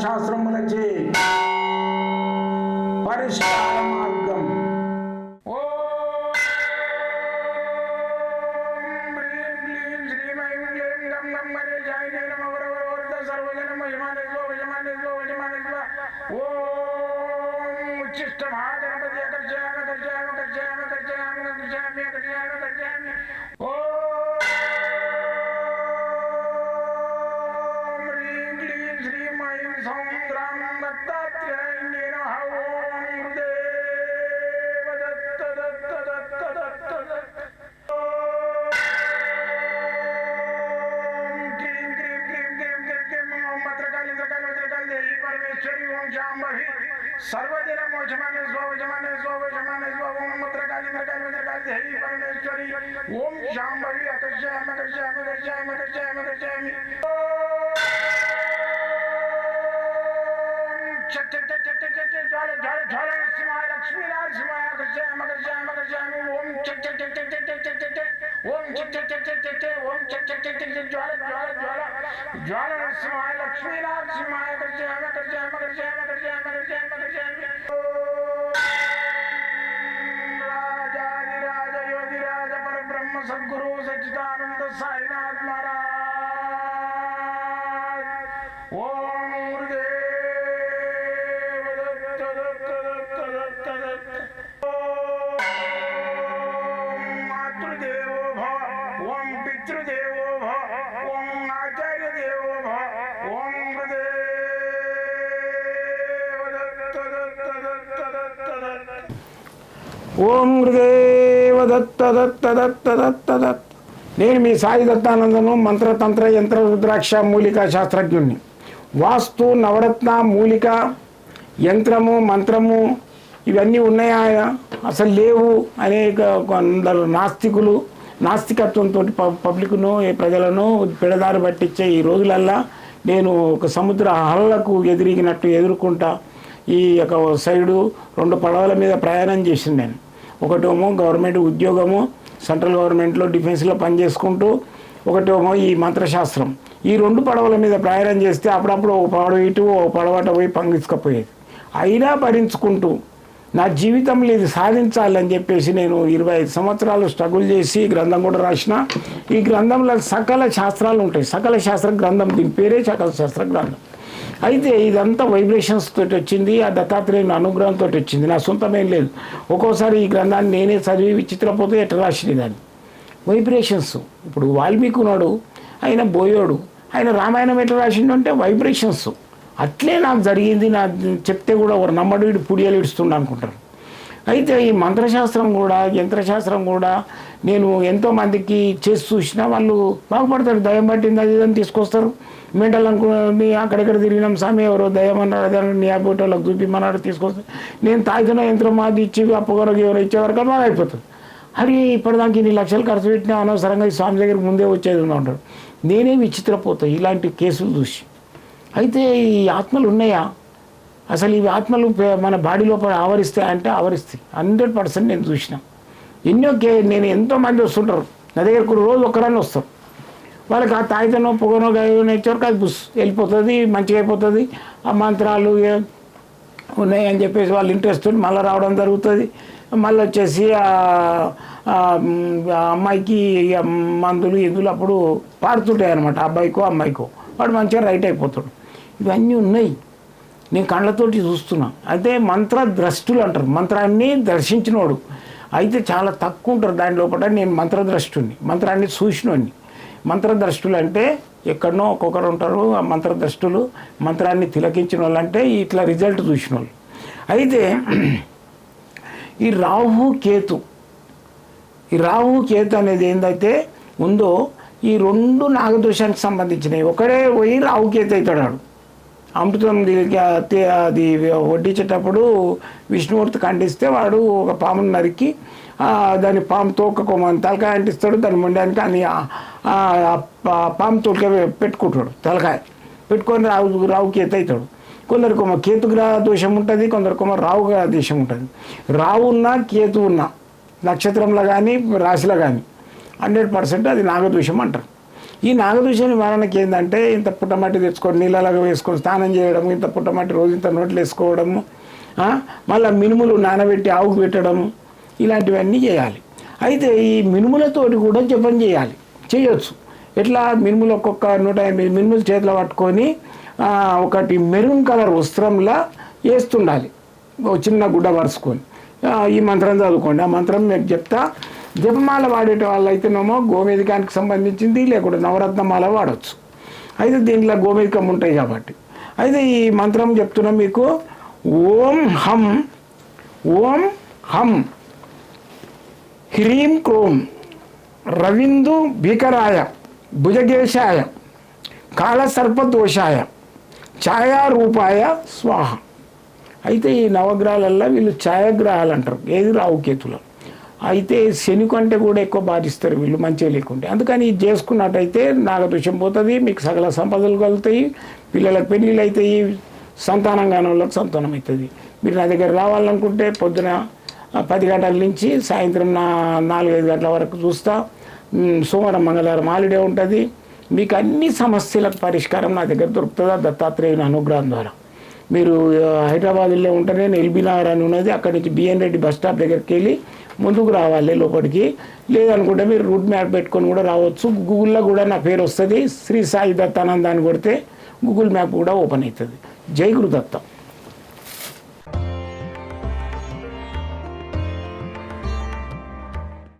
ശാസ്ത്രമുലച്ച് പരിഷ്കാര മാർഗം ഓം ഗണപതി കർജാമ കർജാമ കർജാമ കർജാമ കർജാമ ಶ್ರೀರಾಂಬಿ ಸರ್ವದಿನ ಮೋಜಮಾನೇಶ್ವ ವಜಮಾನೇಶ್ವ ವಜಮಾನೇಶ್ವ ಓಂ ಮಂತ್ರ ಕಾಲಿ ಮೃಗಾಲಿ ಮಂತ್ರ ಕಾಲಿ ಹೈ ಪರಮೇಶ್ವರಿ ಓಂ ಶಾಂಭವಿ ಅಕರ್ಷಯಾಮಿ ಅಕರ್ಷಯಾಮಿ ಅಕರ್ಷಯಾಮಿ ಅಕರ್ಷಯಾಮಿ ಅಕರ್ಷಯಾಮಿ ಜ್ವಾಲ ಜ್ವಾಲ ಜ್ವಾಲ ಸಿಂಹ ಲಕ್ಷ್ಮೀ ನಾರ ಸಿಂಹ ಅಕರ್ಷಯಾಮಿ ಅಕರ್ಷಯಾಮಿ ಅಕರ್ಷಯಾಮಿ ಓಂ ಚಕ್ ಚಕ್ ಚಕ್ ಚಕ್ ಓಂ ಚಕ್ ಚಕ್ ಚಕ್ ಚಕ್ ಚಕ್ ಓಂ ಚಕ್ ಚಕ್ ಚಕ್ ಚಕ್ ಜ್ವಾಲ ಜ್ವಾಲ ಜ್ವಾಲ ಜ್ವಾಲ ನರಸಿಂಹಾಯ ಲಕ್ಷ್ಮೀ ನರಸಿಂಹಾಯ ಕರ್ಜಯ ಕರ್ಜಯ ಕರ್ಜಯ ಕರ್ಜಯ ಕರ್ಜಯ ಕರ್ಜಯ ಕರ್ಜಯ ఓం హృదేవ దత్త దత్త దత్త దత్త దత్త నేను మీ సాయి దత్తానందను మంత్రతంత్ర యంత్ర రుద్రాక్ష మూలిక శాస్త్రజ్ఞుణ్ణి. వాస్తు నవరత్న మూలిక యంత్రము మంత్రము ఇవన్నీ ఉన్నాయా? అసలు లేవు. అనేక కొందరు నాస్తికులు నాస్తికత్వంతో పబ్లిక్ను ఈ ప్రజలను పిడదారి పట్టించే ఈ రోజులల్లా నేను ఒక సముద్ర హల్లకు ఎదిరిగినట్టు ఎదుర్కొంటా. ఈ యొక్క సైడు రెండు పడవల మీద ప్రయాణం చేసింది నేను. ఒకటేమో గవర్నమెంట్ ఉద్యోగము సెంట్రల్ గవర్నమెంట్లో డిఫెన్స్లో పనిచేసుకుంటూ ఒకటేమో ఈ మంత్రశాస్త్రం. ఈ రెండు పడవల మీద ప్రయాణం చేస్తే అప్పుడప్పుడు ఒక పడవ ఇటు ఒక పడవట పోయి పంగించకపోయేది అయినా భరించుకుంటూ నా జీవితంలో ఇది సాధించాలని చెప్పేసి నేను ఇరవై ఐదు సంవత్సరాలు స్ట్రగుల్ చేసి గ్రంథం కూడా రాసిన. ఈ గ్రంథంలో సకల శాస్త్రాలు ఉంటాయి. సకల శాస్త్ర గ్రంథం దీని పేరే సకల శాస్త్ర గ్రంథం. అయితే ఇదంతా వైబ్రేషన్స్ తోటి వచ్చింది ఆ దత్తాత్రేయుని అనుగ్రహంతో వచ్చింది. నా సొంతమేం లేదు. ఒక్కోసారి ఈ గ్రంథాన్ని నేనే చదివి విచిత్రపోతే ఎట్లా రాసింది దాన్ని? వైబ్రేషన్స్ ఇప్పుడు వాల్మీకి ఉన్నాడు ఆయన బోయోడు ఆయన రామాయణం ఎట్లా రాసిండు అంటే వైబ్రేషన్స్ అట్లే నాకు జరిగింది నా చెప్తే కూడా ఒక నమ్మడు వీడు పుడియలు ఇడుస్తుండ అనుకుంటారు. అయితే ఈ మంత్రశాస్త్రం కూడా యంత్రశాస్త్రం కూడా నేను ఎంతో మందికి చేసి చూసినా వాళ్ళు బాగుపడతారు. దయం పట్టింది అది ఇదని తీసుకొస్తారు. మెంటల్ అనుకుని అక్కడెక్కడ తిరిగినాం స్వామి ఎవరో దయమన్నాడు అదే నీ అబ్బోటోళ్ళకి చూపిమన్నాడు తీసుకొస్తే నేను తాగుతున్న యంత్రం మాది ఇచ్చి అప్పగొరకు ఎవరు ఇచ్చేవరకు బాగా అయిపోతుంది అది ఇప్పటిదానికి ఇన్ని లక్షలు ఖర్చు పెట్టినా అనవసరంగా ఈ స్వామి దగ్గరికి ముందే వచ్చేది ఉంటాడు నేనే విచిత్రపోతాయి ఇలాంటి కేసులు చూసి. అయితే ఈ ఆత్మలు ఉన్నాయా? అసలు ఈ ఆత్మలు మన బాడీ లోపల ఆవరిస్తాయి అంటే ఆవరిస్తాయి. హండ్రెడ్ పర్సెంట్ నేను చూసిన. ఎన్నో కే నేను ఎంతో మంది వస్తుంటారు. నా దగ్గరకు రోజు ఒక్కరని వస్తారు. వాళ్ళకి ఆ తాయితనో పొగనో గాయనో ఇచ్చేవరకు అది బుస్ వెళ్ళిపోతుంది మంచిగా అయిపోతుంది. ఆ మంత్రాలు ఉన్నాయి అని చెప్పేసి వాళ్ళు ఇంట్రెస్ట్ మళ్ళీ రావడం జరుగుతుంది. మళ్ళీ వచ్చేసి ఆ అమ్మాయికి ఇక మందులు ఇందులు అప్పుడు పారుతుంటాయి అనమాట అబ్బాయికో అమ్మాయికో. వాడు మంచిగా రైట్ అయిపోతాడు. ఇవన్నీ ఉన్నాయి. నేను కళ్ళతోటి చూస్తున్నా. అయితే మంత్ర ద్రష్టులు అంటారు. మంత్రాన్ని దర్శించినోడు. అయితే చాలా తక్కువ ఉంటారు దాని లోపల. నేను మంత్రద్రష్టుని మంత్రాన్ని చూసినోడిని మంత్రద్రష్టులు అంటే ఎక్కడనో ఒక్కొక్కరు ఉంటారు. ఆ మంత్రద్రష్టులు మంత్రాన్ని తిలకించిన వాళ్ళు అంటే ఇట్లా రిజల్ట్ చూసిన వాళ్ళు అయితే ఈ రాహు కేతు ఈ రాహు కేతు అనేది ఏందైతే ఉందో ఈ రెండు నాగదోషానికి సంబంధించినవి. ఒకడే పోయి రాహుకేతు అవుతాడు అమృతం అది వడ్డించేటప్పుడు విష్ణుమూర్తి ఖండిస్తే వాడు ఒక పామును నరికి దాని పాము తోక తలకాయ అంటిస్తాడు దాని మొండానికి అని పా- పాము తోక పెట్టుకుంటాడు తలకాయ. పెట్టుకొని రావు రావు కేత అవుతాడు. కొందరికి ఒక కేతుగ్రహ దోషం ఉంటుంది కొందరు ఒక రావు గ్రహ దోషం ఉంటుంది. రావు ఉన్నా కేతు ఉన్నా నక్షత్రంలో కానీ రాశిలో కానీ హండ్రెడ్ పర్సెంట్ అది నాగదోషం అంటారు. ఈ నాగదోషం మరణకి ఏంటంటే ఇంత పుట్టమట్టి తెచ్చుకొని నీళ్ళలాగా వేసుకొని స్నానం చేయడం ఇంత పుట్టమట్టి రోజు ఇంత నోట్లు వేసుకోవడము మళ్ళీ మళ్ళా మినుములు నానబెట్టి ఆవుకు పెట్టడం ఇలాంటివన్నీ చేయాలి. అయితే ఈ మినుములతోటి కూడా జపం చేయాలి. చేయొచ్చు. ఎట్లా? మినుములు ఒక్కొక్క నూట ఎనిమిది మినుములు చేతిలో పట్టుకొని ఒకటి మెరూన్ కలర్ వస్త్రంలా వేస్తుండాలి. చిన్న గుడ్డ పరుచుకొని ఈ మంత్రం చదువుకోండి. ఆ మంత్రం మీకు చెప్తా. జపమాల వాడేట వాళ్ళైతేనేమో గోమేధికానికి సంబంధించింది లేకుండా నవరత్నమాల వాడచ్చు. అయితే దీంట్లో గోమేధికం ఉంటాయి కాబట్టి. అయితే ఈ మంత్రం చెప్తున్నా మీకు ఓం హం ఓం హం హ్రీం క్రోం రవిందు భీకరాయ భుజగేశాయ కాళసర్పదోషాయ ఛాయారూపాయ స్వాహ. అయితే ఈ నవగ్రహాలల్లో వీళ్ళు ఛాయాగ్రహాలు అంటారు ఏది రావుకేతులు? అయితే శని కంటే కూడా ఎక్కువ బాధిస్తారు వీళ్ళు మంచిగా లేకుంటే. అందుకని ఇది చేసుకున్నట్టయితే నాగదోషం పోతుంది మీకు సకల సంపదలు కలుగుతాయి పిల్లలకు పెళ్ళిళ్ళు అవుతాయి సంతానం కాని వాళ్ళకి సంతానం అవుతుంది మీరు నా దగ్గర రావాలనుకుంటే పొద్దున పది గంటల నుంచి సాయంత్రం నా నాలుగైదు గంటల వరకు చూస్తా. సోమవారం మంగళవారం హాలిడే ఉంటుంది. మీకు అన్ని సమస్యలకు పరిష్కారం నా దగ్గర దొరుకుతుందా? దత్తాత్రేయుని అనుగ్రహం ద్వారా. మీరు హైదరాబాద్లో ఉంటే నేను ఎల్బీ నగర్ అని ఉన్నది. అక్కడి నుంచి బిఎన్ రెడ్డి బస్ స్టాప్ దగ్గరికి వెళ్ళి ముందుకు రావాలి లోపలికి. లేదనుకుంటే మీరు రూట్ మ్యాప్ పెట్టుకొని కూడా రావచ్చు. గూగుల్లో కూడా నా పేరు వస్తుంది. శ్రీ సాయి దత్తానంద అని కొడితే గూగుల్ మ్యాప్ కూడా ఓపెన్ అవుతుంది. జై గురుదత్తం.